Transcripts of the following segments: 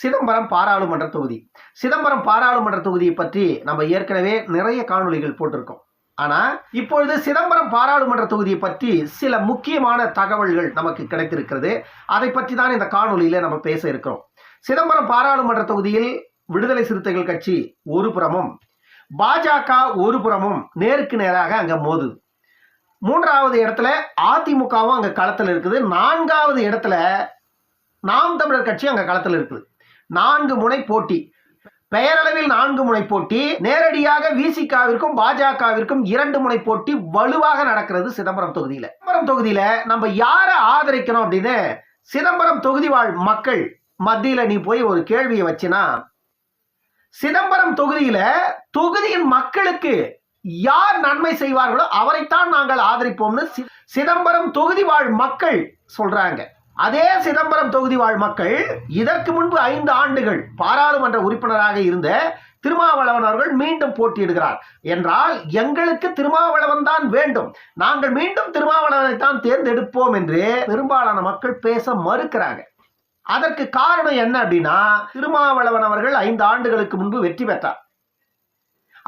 சிதம்பரம் பாராளுமன்ற தொகுதி. சிதம்பரம் பாராளுமன்ற தொகுதியை பற்றி நம்ம ஏற்கனவே நிறைய காணொளிகள் போட்டிருக்கோம். ஆனால் இப்பொழுது சிதம்பரம் பாராளுமன்ற தொகுதியை பற்றி சில முக்கியமான தகவல்கள் நமக்கு கிடைத்திருக்கிறது. அதை பற்றி தான் இந்த காணொலியில் நம்ம பேச இருக்கிறோம். சிதம்பரம் பாராளுமன்ற தொகுதியில் விடுதலை சிறுத்தைகள் கட்சி ஒரு புறமும் பாஜக ஒரு புறமும் நேருக்கு நேராக அங்கே மோதுது. மூன்றாவது இடத்துல அதிமுகவும் அங்கே களத்தில் இருக்குது. நான்காவது இடத்துல நாம் தமிழர் கட்சி அங்கே களத்தில் இருக்குது. நான்கு முனை போட்டி. பெயரளவில் நான்கு முனை போட்டி. நேரடியாக விசிகாவிற்கும் பாஜகவிற்கும் இரண்டு முனை போட்டி வலுவாக நடக்கிறது சிதம்பரம் தொகுதியில. சிதம்பரம் தொகுதியில நம்ம யாரை ஆதரிக்கணும் அப்படின்னு சிதம்பரம் தொகுதி வாழ் மக்கள் மத்தியில நீ போய் ஒரு கேள்வியை வச்சுனா சிதம்பரம் தொகுதியில தொகுதியின் மக்களுக்கு யார் நன்மை செய்வார்களோ அவரைத்தான் நாங்கள் ஆதரிப்போம்னு சி- சிதம்பரம் தொகுதி வாழ் மக்கள் சொல்றாங்க. அதே சிதம்பரம் தொகுதி வாழ் மக்கள் இதற்கு முன்பு ஐந்து ஆண்டுகள் பாராளுமன்ற உறுப்பினராக இருந்த திருமாவளவன் அவர்கள் மீண்டும் போட்டியிடுகிறார். என்றால் எங்களுக்கு திருமாவளவன் தான் வேண்டும். நாங்கள் மீண்டும் திருமாவளவனை தான் தேர்ந்தெடுப்போம் என்று பெரும்பாலான மக்கள் பேச மறுக்கிறாங்க. அதற்கு காரணம் என்ன அப்படின்னா திருமாவளவன் அவர்கள் ஐந்து ஆண்டுகளுக்கு முன்பு வெற்றி பெற்றார்.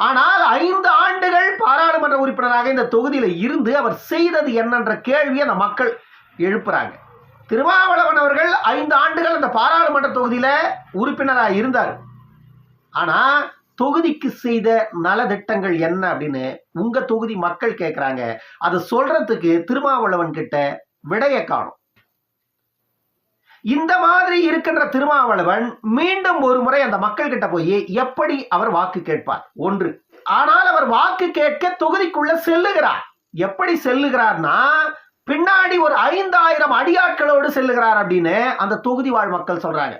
ஆனால் ஐந்து ஆண்டுகள் பாராளுமன்ற உறுப்பினராக இந்த தொகுதியில் இருந்து அவர் செய்தது என்னன்ற கேள்வியை அந்த மக்கள் எழுப்புறாங்க. திருமாவளவன் அவர்கள் ஐந்து ஆண்டுகள் அந்த பாராளுமன்ற தொகுதியில் உறுப்பினராக இருந்தார். ஆனா தொகுதிக்கு செய்த நலத்திட்டங்கள் என்ன அப்படின்னு உங்க தொகுதி மக்கள் கேட்குறாங்க அதை சொல்றதுக்கு திருமாவளவன் கிட்ட விடைய காணும். இந்த மாதிரி இருக்கின்ற திருமாவளவன் மீண்டும் ஒரு முறை அந்த மக்கள் கிட்ட போய் எப்படி அவர் வாக்கு கேட்பார்? ஒன்று ஆனால் அவர் வாக்கு கேட்க தொகுதிக்குள்ள செல்லுகிறார். எப்படி செல்லுகிறார்னா பின்னாடி ஒரு ஐந்தாயிரம் அடியாட்களோடு செல்லுகிறார் அப்படின்னு அந்த தொகுதி வாழ் மக்கள் சொல்றாங்க.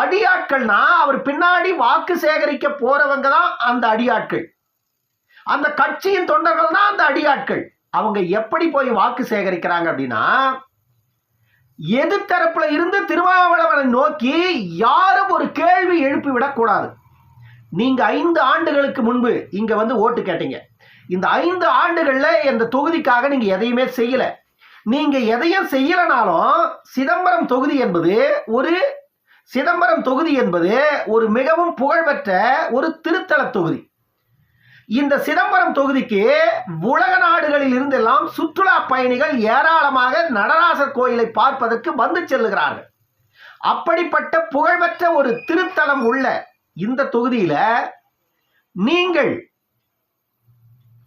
அடியாட்கள்னா அவர் பின்னாடி வாக்கு சேகரிக்க போறவங்க தான் அந்த அடியாட்கள். அந்த கட்சியின் தொண்டர்கள் தான் அந்த அடியாட்கள். அவங்க எப்படி போய் வாக்கு சேகரிக்கிறாங்க அப்படின்னா எதிர்த்தரப்புல இருந்து திருமாவளவனை நோக்கி யாரும் ஒரு கேள்வி எழுப்பி விடக்கூடாது நீங்க ஐந்து ஆண்டுகளுக்கு முன்பு இங்க வந்து ஓட்டு கேட்டீங்க. இந்த ஐந்து ஆண்டுகள்ல இந்த தொகுதிக்காக நீங்க எதையுமே செய்யல. நீங்க எதையும் செய்யலனாலும் சிதம்பரம் தொகுதி என்பது ஒரு சிதம்பரம் தொகுதி என்பது ஒரு மிகவும் புகழ்பெற்ற ஒரு திருத்தல தொகுதி. இந்த சிதம்பரம் தொகுதிக்கு உலக நாடுகளில் இருந்தெல்லாம் சுற்றுலா பயணிகள் ஏராளமாக நடராசர் கோயிலை பார்ப்பதற்கு வந்து செல்லுகிறார்கள். அப்படிப்பட்ட புகழ்பெற்ற ஒரு திருத்தலம் உள்ள இந்த தொகுதியில நீங்கள்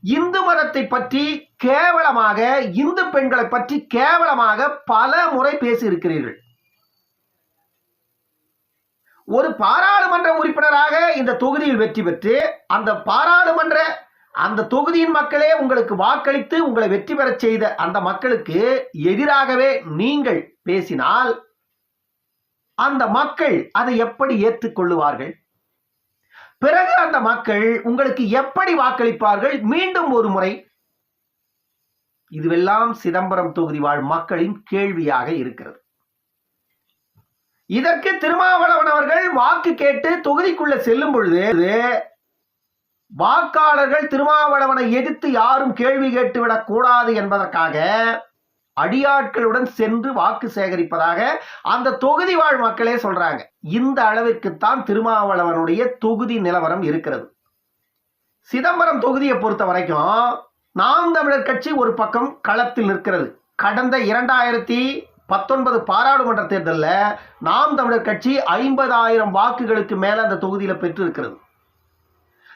இந்து மதத்தை பற்றி கேவலமாக இந்து பெண்களை பற்றி கேவலமாக பல முறை பேசியிருக்கிறீர்கள். ஒரு பாராளுமன்ற உறுப்பினராக இந்த தொகுதியில் வெற்றி பெற்று அந்த பாராளுமன்ற அந்த தொகுதியின் மக்களே உங்களுக்கு வாக்களித்து உங்களை வெற்றி பெறச் செய்த அந்த மக்களுக்கு எதிராகவே நீங்கள் பேசினால் அந்த மக்கள் அதை எப்படி ஏற்றுக்கொள்ளுவார்கள்? பிறகு அந்த மக்கள் உங்களுக்கு எப்படி வாக்களிப்பார்கள்? மீண்டும் ஒரு முறை. இதுவெல்லாம் சிதம்பரம் தொகுதி வாழ் மக்களின் கேள்வியாக இருக்கிறது. இதற்கு திருமாவளவன் அவர்கள் வாக்கு கேட்டு தொகுதிக்குள்ள செல்லும் பொழுது வாக்காளர்கள் திருமாவளவனை எதிர்த்து யாரும் கேள்வி கேட்டுவிடக் கூடாது என்பதற்காக அடியாட்களுடன் சென்று வாக்கு சேகரிப்பதாக அந்த தொகுதி வாழ் மக்களே சொல்றாங்க. இந்த அளவிற்குத்தான் திருமாவளவனுடைய தொகுதி நிலவரம் இருக்கிறது. சிதம்பரம் தொகுதியை பொறுத்த வரைக்கும் நாம் தமிழர் கட்சி ஒரு பக்கம் களத்தில் நிற்கிறது. கடந்த இரண்டாயிரத்தி பத்தொன்பது பாராளுமன்ற தேர்தலில் நாம் தமிழர் கட்சி ஐம்பதாயிரம் வாக்குகளுக்கு மேலே அந்த தொகுதியில் பெற்றிருக்கிறது.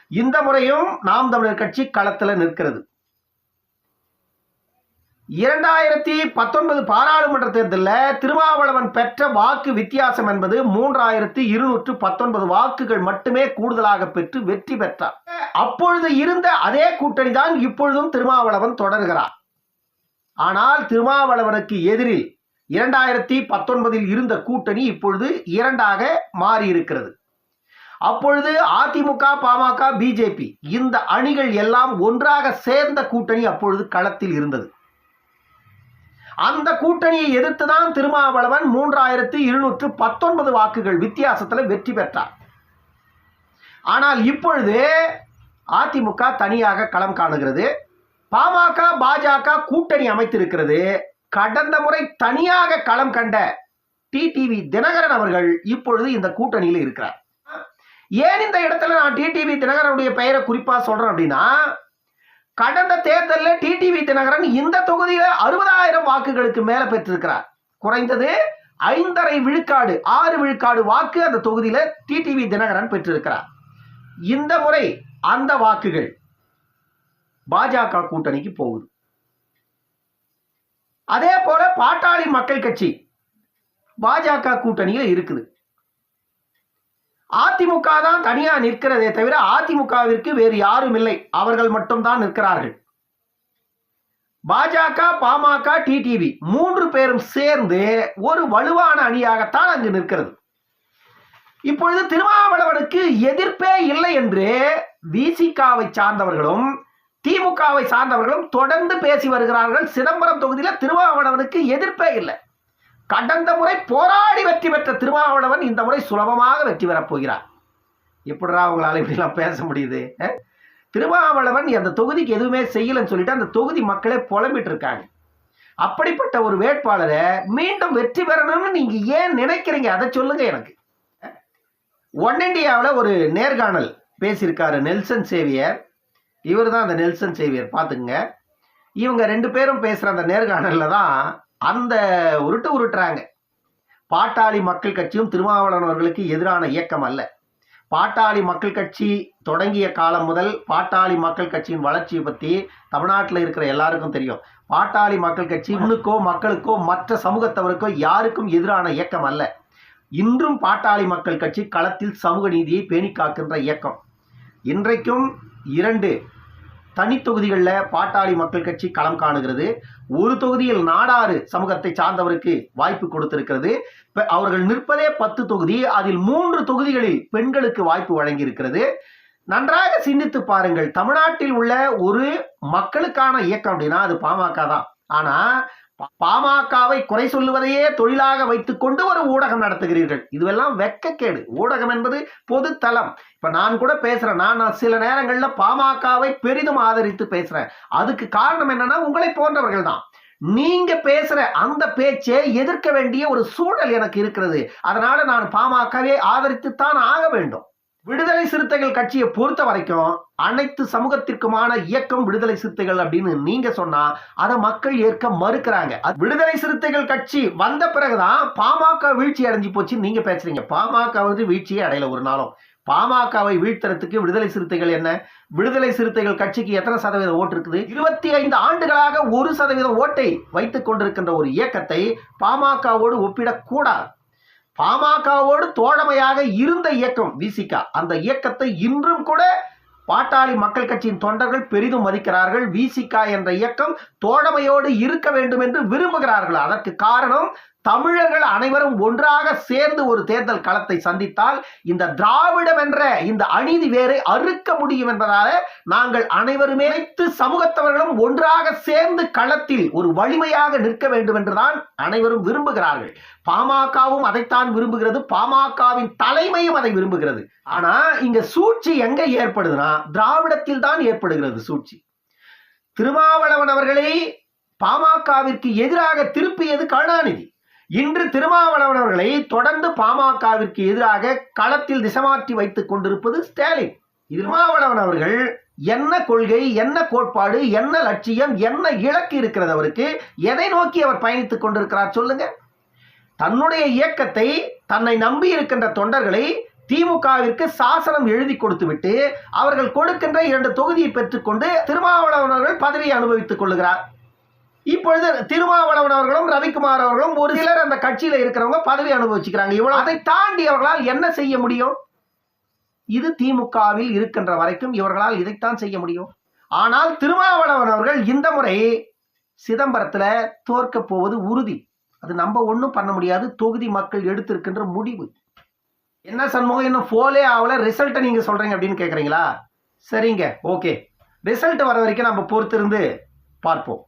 இந்த முறையும் நாம் தமிழர் கட்சி களத்தில் நிற்கிறது. இரண்டாயிரத்தி பத்தொன்பது பாராளுமன்ற தேர்தலில் திருமாவளவன் பெற்ற வாக்கு வித்தியாசம் என்பது மூன்றாயிரத்தி இருநூற்று பத்தொன்பது வாக்குகள் மட்டுமே கூடுதலாக பெற்று வெற்றி பெற்றார். அப்பொழுது இருந்த அதே கூட்டணி தான் இப்பொழுதும் திருமாவளவன் தொடர்கிறார். ஆனால் திருமாவளவனுக்கு எதிரில் இரண்டாயிரத்தி பத்தொன்பதில் இருந்த கூட்டணி இப்பொழுது இரண்டாக மாறி இருக்கிறது அப்பொழுது அதிமுக பாமக பிஜேபி இந்த அணிகள் எல்லாம் ஒன்றாக சேர்ந்த கூட்டணி அப்பொழுது களத்தில் இருந்தது. அந்த கூட்டணியை எதிர்த்து தான் திருமாவளவன் மூன்றாயிரத்து இருநூற்று பத்தொன்பது வாக்குகள் வித்தியாசத்தில் வெற்றி பெற்றார். ஆனால் இப்பொழுது அதிமுக தனியாக களம் காணுகிறது. பாமக பாஜக கூட்டணி அமைத்திருக்கிறது. கடந்த முறை தனியாக களம் கண்ட டிடிவி தினகரன் அவர்கள் இப்பொழுது இந்த கூட்டணியில் இருக்கிறார். ஏன் இந்த இடத்துல நான் டிடிவி தினகரனுடைய பெயரை குறிப்பாக சொல்கிறேன் அப்படின்னா கடந்த தேர்தலில் டிடிவி தினகரன் இந்த தொகுதியில் அறுபதாயிரம் வாக்குகளுக்கு மேல பெற்றிருக்கிறார். குறைந்தது ஐந்தரை விழுக்காடு ஆறு விழுக்காடு வாக்கு அந்த தொகுதியில டிடிவி தினகரன் பெற்றிருக்கிறார். இந்த முறை அந்த வாக்குகள் பாஜக கூட்டணிக்கு போகுது. அதே போல பாட்டாளி மக்கள் கட்சி பாஜக கூட்டணியில் இருக்குது. அதிமுக தான் தனியா நிற்கிறதே தவிர அதிமுகவிற்கு வேறு யாரும் இல்லை. அவர்கள் மட்டும்தான் நிற்கிறார்கள். பாஜக பாமக டிடிவி மூன்று பேரும் சேர்ந்து ஒரு வலுவான அணியாகத்தான் அங்கு நிற்கிறது. இப்பொழுது திருமாவளவனுக்கு எதிர்ப்பே இல்லை என்று விசிகாவை சார்ந்தவர்களும் திமுகவை சார்ந்தவர்களும் தொடர்ந்து பேசி வருகிறார்கள். சிதம்பரம் தொகுதியில் திருமாவளவனுக்கு எதிர்ப்பே இல்லை. கடந்த முறை போராடி வெற்றி பெற்ற திருமாவளவன் இந்த முறை சுலபமாக வெற்றி பெறப் போகிறார். எப்படிடா அவங்களால இப்படிலாம் பேச முடியுது திருமாவளவன் அந்த தொகுதிக்கு எதுவுமே செய்யலைன்னு சொல்லிட்டு அந்த தொகுதி மக்களே புலம்பிட்டு இருக்காங்க. அப்படிப்பட்ட ஒரு வேட்பாளரை மீண்டும் வெற்றி பெறணும்னு நீங்க ஏன் நினைக்கிறீங்க? அதை சொல்லுங்க எனக்கு. ஒன் இண்டியாவில் ஒரு நேர்காணல் பேசியிருக்காரு நெல்சன் சேவியர். இவர் தான் அந்த நெல்சன் சேவியர் பார்த்துங்க இவங்க ரெண்டு பேரும் பேசுகிற அந்த நேர்காணலில் தான் அந்த உருட்டு உருட்டுறாங்க. பாட்டாளி மக்கள் கட்சியும் திருமாவளவன் அவர்களுக்கு எதிரான இயக்கம் அல்ல. பாட்டாளி மக்கள் கட்சி தொடங்கிய காலம் முதல் பாட்டாளி மக்கள் கட்சியின் வளர்ச்சியை பற்றி தமிழ்நாட்டில் இருக்கிற எல்லாருக்கும் தெரியும். பாட்டாளி மக்கள் கட்சி இவனுக்கோ மக்களுக்கோ மற்ற சமூகத்தவருக்கோ யாருக்கும் எதிரான இயக்கம் அல்ல. இன்றும் பாட்டாளி மக்கள் கட்சி களத்தில் சமூக நீதியை பேணி காக்கின்ற இயக்கம். இன்றைக்கும் இரண்டு தனி தொகுதிகளில் பாட்டாளி மக்கள் கட்சி களம் காணுகிறது. ஒரு தொகுதியில் நாடாறு சமூகத்தை சார்ந்தவருக்கு வாய்ப்பு கொடுத்திருக்கிறது. அவர்கள் நிற்பதே பத்து தொகுதி. அதில் மூன்று தொகுதிகளில் பெண்களுக்கு வாய்ப்பு வழங்கியிருக்கிறது. நன்றாக சிந்தித்து பாருங்கள். தமிழ்நாட்டில் உள்ள ஒரு மக்களுக்கான இயக்கம் அப்படின்னா அது பாமக தான் ஆனால் பாமகவை குறை சொல்லுவதையே தொழிலாக வைத்துக்கொண்டு ஒரு ஊடகம் நடத்துகிறீர்கள். இதுவெல்லாம் வெக்கக்கேடு. ஊடகம் என்பது பொது தளம் இப்ப நான் கூட பேசுறேன். நான் சில நேரங்கள்ல பாமகவை பெரிதும் ஆதரித்து பேசுறேன். அதுக்கு காரணம் என்னன்னா உங்களை போன்றவர்கள் தான். நீங்க பேசுற அந்த பேச்சை எதிர்க்க வேண்டிய ஒரு சூழல் எனக்கு இருக்கிறது. அதனால நான் பாமகவே ஆதரித்துத்தான் ஆக வேண்டும். விடுதலை சிறுத்தைகள் கட்சியை பொறுத்த வரைக்கும் அனைத்து சமூகத்திற்குமான இயக்கம் விடுதலை சிறுத்தைகள் அப்படின்னு நீங்க சொன்னா அதை மக்கள் ஏற்க மறுக்கிறாங்க. அது விடுதலை சிறுத்தைகள் கட்சி வந்த பிறகுதான் பாமக வீழ்ச்சி அடைஞ்சு போச்சு நீங்க பேசுறீங்க. பாமக வந்து வீழ்ச்சியே அடையல ஒரு நாளும். பாமகவை வீழ்த்தறதுக்கு விடுதலை சிறுத்தைகள் என்ன? விடுதலை சிறுத்தைகள் கட்சிக்கு எத்தனை சதவீத ஓட்டு இருக்குது? இருபத்தி ஐந்து ஆண்டுகளாக ஒரு சதவீத ஓட்டை வைத்துக் கொண்டிருக்கின்ற ஒரு இயக்கத்தை பாமகவோடு ஒப்பிடக்கூடாது. பாமகவோடு தோழமையாக இருந்த இயக்கம் விசிகா. அந்த இயக்கத்தை இன்றும் கூட பாட்டாளி மக்கள் கட்சியின் தொண்டர்கள் பெரிதும் மதிக்கிறார்கள். விசிகா என்ற இயக்கம் தோழமையோடு இருக்க வேண்டும் என்று விரும்புகிறார்கள். அதற்கு காரணம் தமிழர்கள் அனைவரும் ஒன்றாக சேர்ந்து ஒரு தேர்தல் களத்தை சந்தித்தால் இந்த திராவிடம் என்ற இந்த அநீதி வேரை அறுக்க முடியும் என்பதால நாங்கள் அனைவருமே அனைத்து சமூகத்தவர்களும் ஒன்றாக சேர்ந்து களத்தில் ஒரு வலிமையாக நிற்க வேண்டும் என்றுதான் அனைவரும் விரும்புகிறார்கள். பாமகவும் அதைத்தான் விரும்புகிறது. பாமகவின் தலைமையும் அதை விரும்புகிறது. ஆனா இங்க சூழ்ச்சி எங்க ஏற்படுதுன்னா திராவிடத்தில் தான் ஏற்படுகிறது சூழ்ச்சி. திருமாவளவன் அவர்களை பாமகவிற்கு எதிராக திருப்பியது கருணாநிதி. இன்று திருமாவளவன் அவர்களை தொடர்ந்து பாமகவிற்கு எதிராக களத்தில் திசமாற்றி வைத்துக் கொண்டிருப்பது ஸ்டாலின். திருமாவளவன் அவர்கள் என்ன கொள்கை என்ன கோட்பாடு என்ன லட்சியம் என்ன இலக்கு இருக்கிறது அவருக்கு? எதை நோக்கி அவர் பயணித்துக் கொண்டிருக்கிறார் சொல்லுங்க. தன்னுடைய இயக்கத்தை தன்னை நம்பி இருக்கின்ற தொண்டர்களை திமுகவிற்கு சாசனம் எழுதி கொடுத்துவிட்டு அவர்கள் கொடுக்கின்ற இரண்டு தொகுதியை பெற்றுக்கொண்டு திருமாவளவன் அவர்கள் பதவியை அனுபவித்துக் கொள்கிறார் இப்பொழுது திருமாவளவன் அவர்களும் ரவிக்குமார் அவர்களும் ஒரு சிலர் அந்த கட்சியில இருக்கிறவங்க பதவி அனுபவிச்சுக்கிறாங்க. இவ்வளவு அதை தாண்டி அவர்களால் என்ன செய்ய முடியும்? இது திமுகவில் இருக்கின்ற வரைக்கும் இவர்களால் இதைத்தான் செய்ய முடியும். ஆனால் திருமாவளவன் அவர்கள் இந்த முறை சிதம்பரத்துல தோற்க போவது உறுதி. அது நம்ம ஒன்றும் பண்ண முடியாது. தொகுதி மக்கள் எடுத்திருக்கின்ற முடிவு. என்ன சண்முகம் இன்னும் ஃபோலே ஆகல. ரிசல்ட்டை நீங்கள் சொல்கிறீங்க அப்படின்னு கேட்குறீங்களா சரிங்க ஓகே. ரிசல்ட் வர வரைக்கும் நம்ம பொறுத்திருந்து பார்ப்போம்.